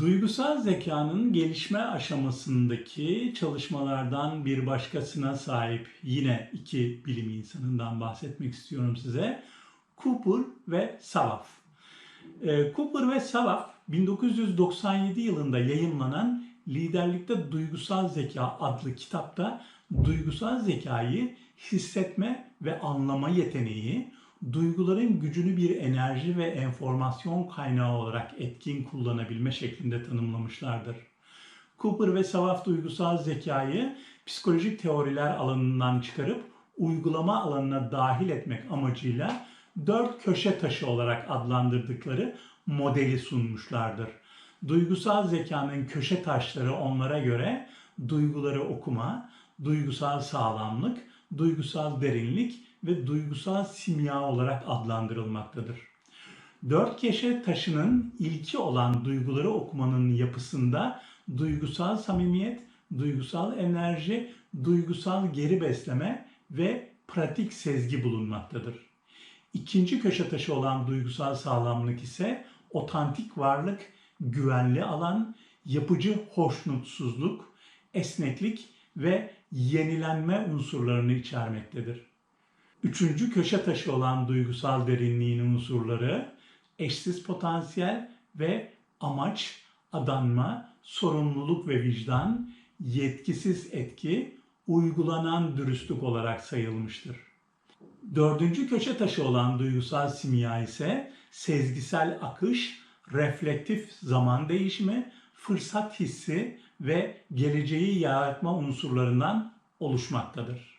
Duygusal zekanın gelişme aşamasındaki çalışmalardan bir başkasına sahip yine iki bilim insanından bahsetmek istiyorum size. Cooper ve Savaf. Ee, Cooper ve Savaf 1997 yılında yayınlanan Liderlikte Duygusal Zeka adlı kitapta duygusal zekayı hissetme ve anlama yeteneği, duyguların gücünü bir enerji ve enformasyon kaynağı olarak etkin kullanabilme şeklinde tanımlamışlardır. Cooper ve Savaf duygusal zekayı psikolojik teoriler alanından çıkarıp uygulama alanına dahil etmek amacıyla dört köşe taşı olarak adlandırdıkları modeli sunmuşlardır. Duygusal zekanın köşe taşları onlara göre duyguları okuma, duygusal sağlamlık, duygusal derinlik ve duygusal simya olarak adlandırılmaktadır. Dört köşe taşının ilki olan duyguları okumanın yapısında duygusal samimiyet, duygusal enerji, duygusal geri besleme ve pratik sezgi bulunmaktadır. İkinci köşe taşı olan duygusal sağlamlık ise otantik varlık, güvenli alan, yapıcı hoşnutsuzluk, esneklik ve yenilenme unsurlarını içermektedir. Üçüncü köşe taşı olan duygusal derinliğin unsurları eşsiz potansiyel ve amaç, adanma, sorumluluk ve vicdan, yetkisiz etki, uygulanan dürüstlük olarak sayılmıştır. Dördüncü köşe taşı olan duygusal simya ise sezgisel akış, reflektif zaman değişimi, fırsat hissi ve geleceği yaratma unsurlarından oluşmaktadır.